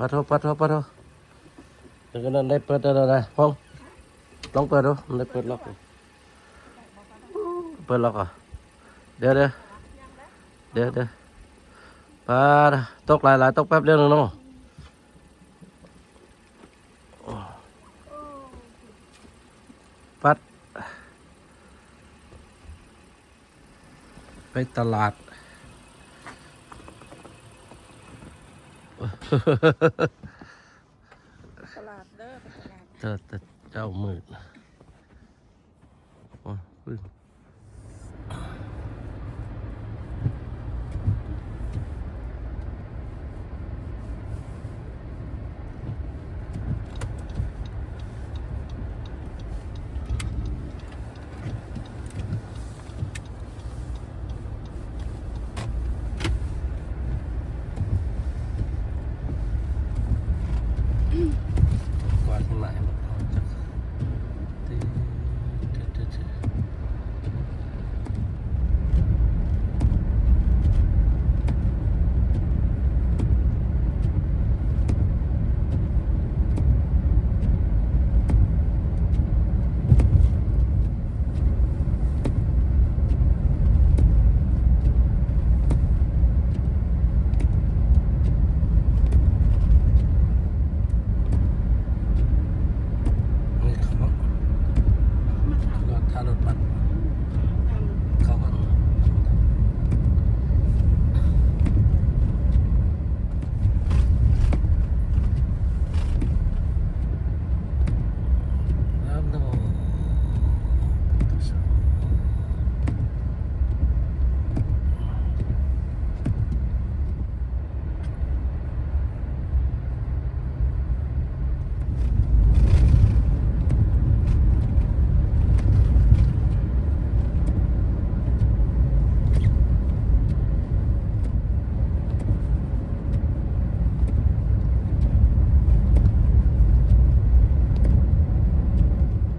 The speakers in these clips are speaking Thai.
ปะโทปะโทปะโทเดี๋ยวก็นั่นได้เปิดแล้วนะห้องลองเปิดดูมันได้เปิดล็อกเปิดล็อกอะเดี๋ยวเดี๋ยวเดี๋ยวเดี๋ยวปาดตกหลายหลายตกแป๊บเดียวนึงเนาะปัด ไปตลาด ตลาดเด้อตลาดเจอแต่เจ้ามืดโอ้ยพึ่งกวาดข้างในหมดเอาจากตึ๊ดตึ๊ดตึ๊ดตึ๊ดนี่เขารถท่ารถบัสเข้ากันแล้วโน่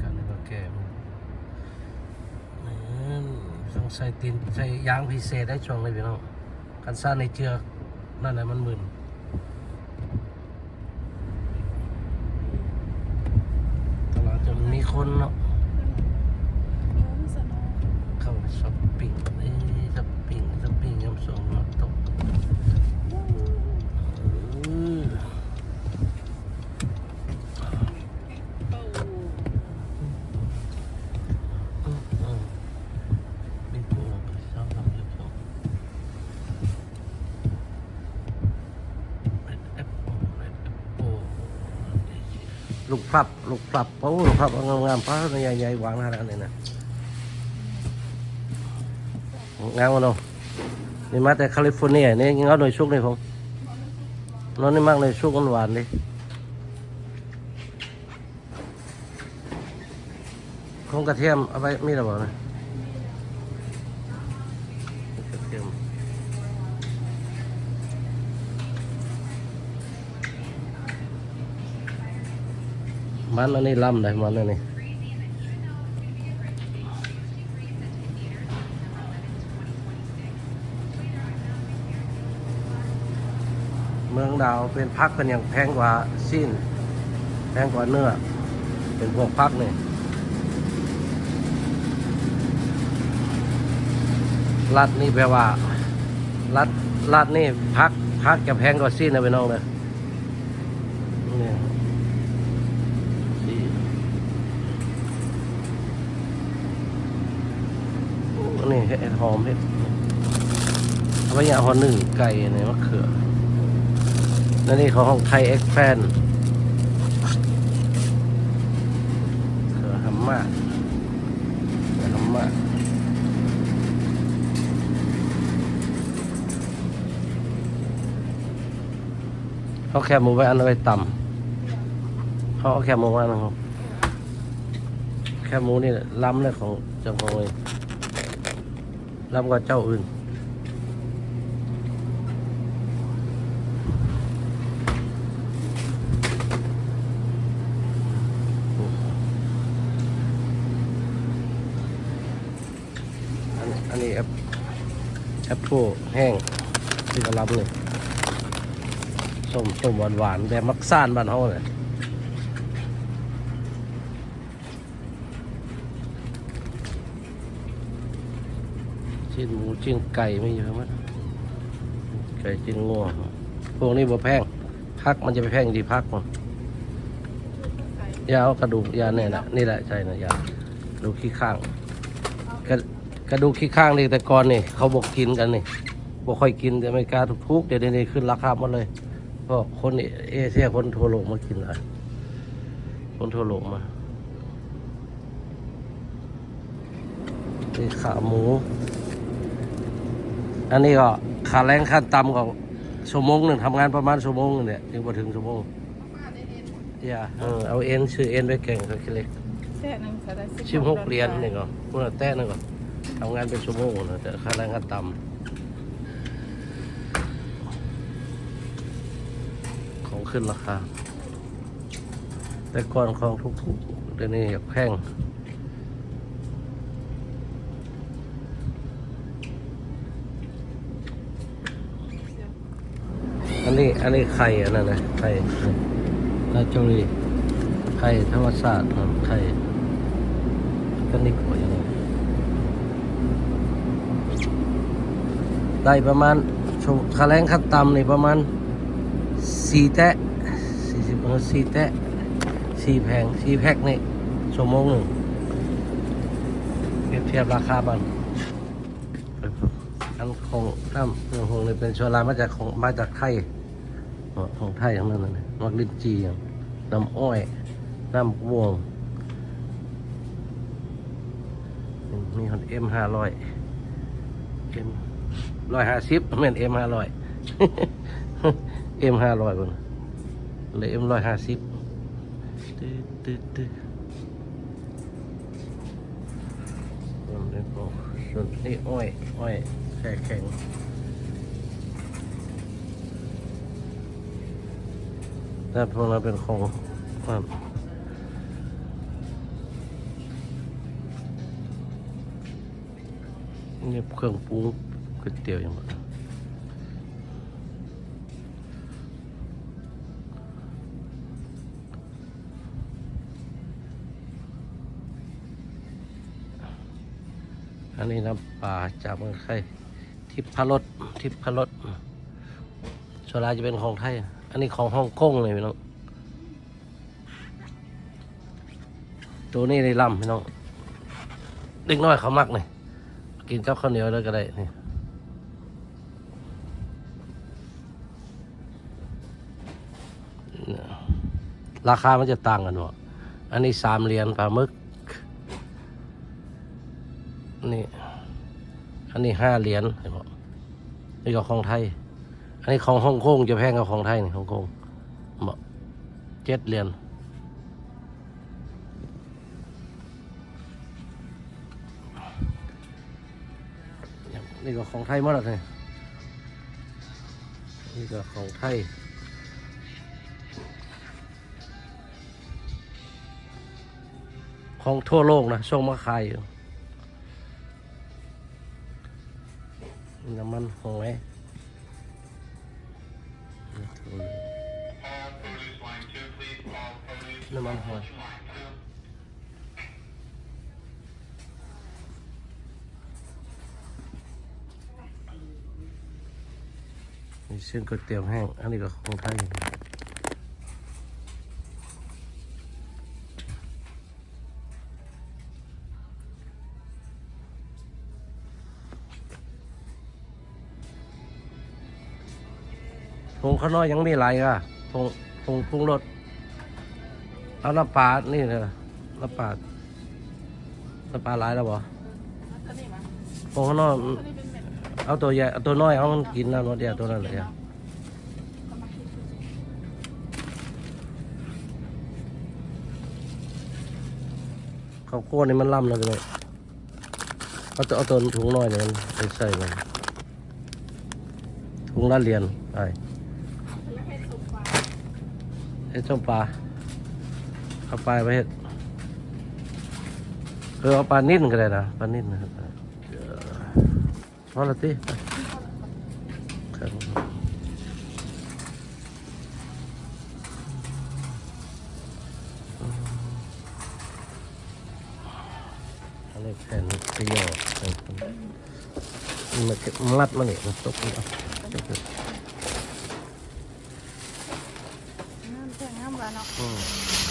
กันแล้วก็แก้มนั่นต้อง ใส่ตีนใส่ยางพิเศษได้ช่วงเลยพี่น้องกันซ่าในเชือกนั่นแหละมันหมื่นตลาดจะมีคนเนาะ เออสนอ เข้าไปช้อปปิ้งนี่ช้อปปิ้งช้อปปิ้งยำส่งมาตกอือ เป้า อืมอืมมีปูชอบทำยำส่งเป็นแอปเปิลเป็นแอปเปิล ลูกพลับลูกพลับโอ้ลูกพลับงามงามพระใหญ่ใหญ่วางหน้าร้านเลยนะงามวะเนาะนี่มาแต่แคลิฟอร์เนียนี่เงาหน่อยชุกเลยผมนอนนี่มากเลยชุกหวานดิคงกระเทียมเอาไปมีหรือเปล่านะเทียม มันอันนี้ลำได้มันอันนี้เมืองดาวเป็นพักเป็นอย่างแพงกว่าสิ้นแพงกว่าเนื้อ เป็นพวกพักนี่รัดนี่แปลว่ารัดรัดนี่พักพักจะแพงกว่าซีนนะพี่น้องเลยนี่ซีอั นนี่เห็ดหอมเห็ดเอาไปอยางหอหนึ่งไก่เนี่ยมะเขือนั่นนี่ของของไทยเอ็กแฟนเขือหำมากเขือหำมากเขาแคบหมูไว้อันไว้ต่ำเขาเอาแคบหมูไว้นะครับแคบหมูนี่ล้ำเลยของจ้าของเลย ล้ำกว่าเจ้าอื่น อันนี้แอปแอปเปิลแห้งที่กระลำเลยส้มส้มหวานหวานแบบมักซ่านบ้านเฮาเนี่ย ชิ้นหมูชิ้นไก่ไม่เยอะมั้ยไก่ชิ้นงัวพวกนี้บ่แพงพักมันจะไปแพงที่พักมันยาเอากระดูกยาเนี่ยนะนี่แหละใช่นะยากระดูกขี้ข้างกระกระดูกขี้ข้างนี่แต่ก่อนนี่เขาบอกกินกันนี่บ่ค่อยกินแต่อเมริกาทุกๆเดี๋ยวนี้ขึ้นราคาหมดเลยเพราะคนเอเชียคนทั่วโลกมากินอะไรคนทั่วโลกมานี่ขาหมู อันนี้ก็ขาแรงขั้นต่ำก็ชั่วโมงหนึ่งทำงานประมาณชั่วโมงหนึ่งเนี่ยยังพอถึงชั่วโมงอย่าเออเอาเอ็นชื่อเอ็นไว้แก่งเขาคิดเล็กแค่นึงจะได้ชิมหกเหรียญนี่ก็พวกนั้นแต้นึงก็ทำงานเป็นชั่วโมงนะแต่ค่าแรงขั้นต่ำของขึ้นราคาแต่ก่อนของทุกๆเดี๋ยวนี้อยากแพงอั นนี้อันนี้ไข่อันนั้นนะไข่นาโจรีไข่ธรรมศาสตร์ครับไข่ก็นิกว่อย่างนี้ได้ประมาณชมคาแรงขั้นต่ำนี่ประมาณสี่แตะสี่สิบเออสี่แตะสี่แพงสี่แพ็คนี่ชั่วโมงหนึ่งเปรียบเทียบราคาบ้างอันของน้ำเรื่องของนี่เป็นชัวรามาจากของมาจากไทย ของไทยทั้งนั้นนะมักลิ้นจีอย่างน้ำอ้อย น้ำม่วงมีคนเอ็มห้าร้อยเอ็มร้อยห้าสิบเหมือนเอ็มห้าร้อยเอ็มห้าร้อยคนเลยเอ็มร้อยห้าสิบตึ๊ดตึ๊ดตึ๊ดส่วนนี้ก็ส่วนนี้อ้อย อ้อยแช่แข็ง แต่พวกนั้นเป็นของความนี่เครื่องปรุงก๋วยเตี๋ยวย่างไรอันนี้น้ำปลาจากเมืองไทยทิพพรสทิพพรสโซลาจะเป็นของไทย อันนี้ของฮ่องกงเลยพี่น้อง ตัวนี้ในลำพี่น้องเด็กน้อยเขามักเลยกินกับข้าวเหนียวแล้วก็ได้นี่ราคามันจะต่างกันวะอันนี้สามเหรียญปลาหมึก นี่ อันนี้ห้าเหรียญเห็นบ่นี่ก็ของไทย อันนี้ของฮ่องกงจะแพงกว่าของไทยนี่ฮ่องกงเจ็ดเหรียญนี่ก็ของไทยหมดเลยนี่ก็ของไทยของทั่วโลกนะส่งมาขายอยู่น้ำมันหอย น้ำมันหอยนี่เส้นก๋วยเตี๋ยวแห้ง อันนี้ก็ของไทยผงข้าวน้อยยังมีหลายอะผงผงปรุงรส เอาน้ำปลา นี่เลยน้ำปลา น้ำปลาหลายแล้วบ่ตัวนี้มาผงข้าวน้อยตัวนี้เอาตัวใหญ่เอาตัวน้อยเอามันกินนะนวดเดียวตัวนั้นเลยอะข้าวโพดนี่มันล่ำนะพี่น้องเอาตัวเอาตัวถุงน้อยเนี่ยมันไปใส่มันถุงละเหรียญไอ้แล้วให้สุกกว่าเฮ็ดส้มปลา เอาปลาไปเห็ดเออเอาปลานิ่นก็ได้นะปลานิ่นนะครับพอละตีครัอะไรแผ่นขยอมันเก็บมัดมาเนี่ยมันตกเลยน้ำแข็งน้ำหวานเนาะ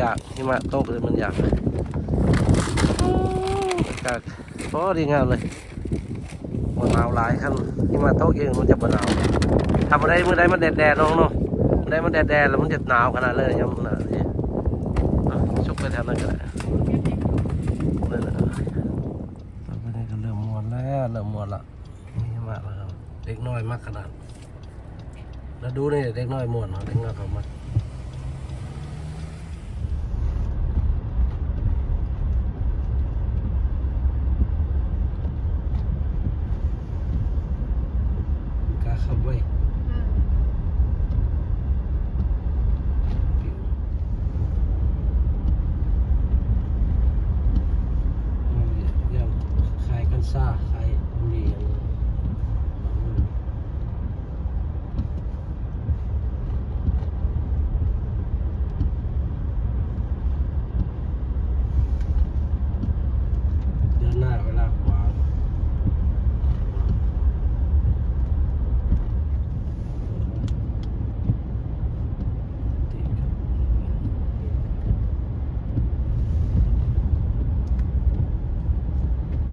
อยากหิมะตกเลยมันอยากอากาศพอดีงามเลยมันหนาวหลายขั้นหิมะตกเองมันจะบ่หนาวทำอะไรเมื่อใดมันแดดแดดน้องเนาะเมื่อใดมันแดดแดดแล้วมันจะหนาวขนาดเลยยังหนาวนี่ชุกไปแถวนั้นก็ได้นั่นแหละต่อไปนี้ก็เริ่มมวนแล้วเริ่มมวนละนี่มากแล้วครับเด็กน้อยมากขนาดแล้วดูนี่เด็กน้อยมวนเนาะเด็กน้อยเขามา way.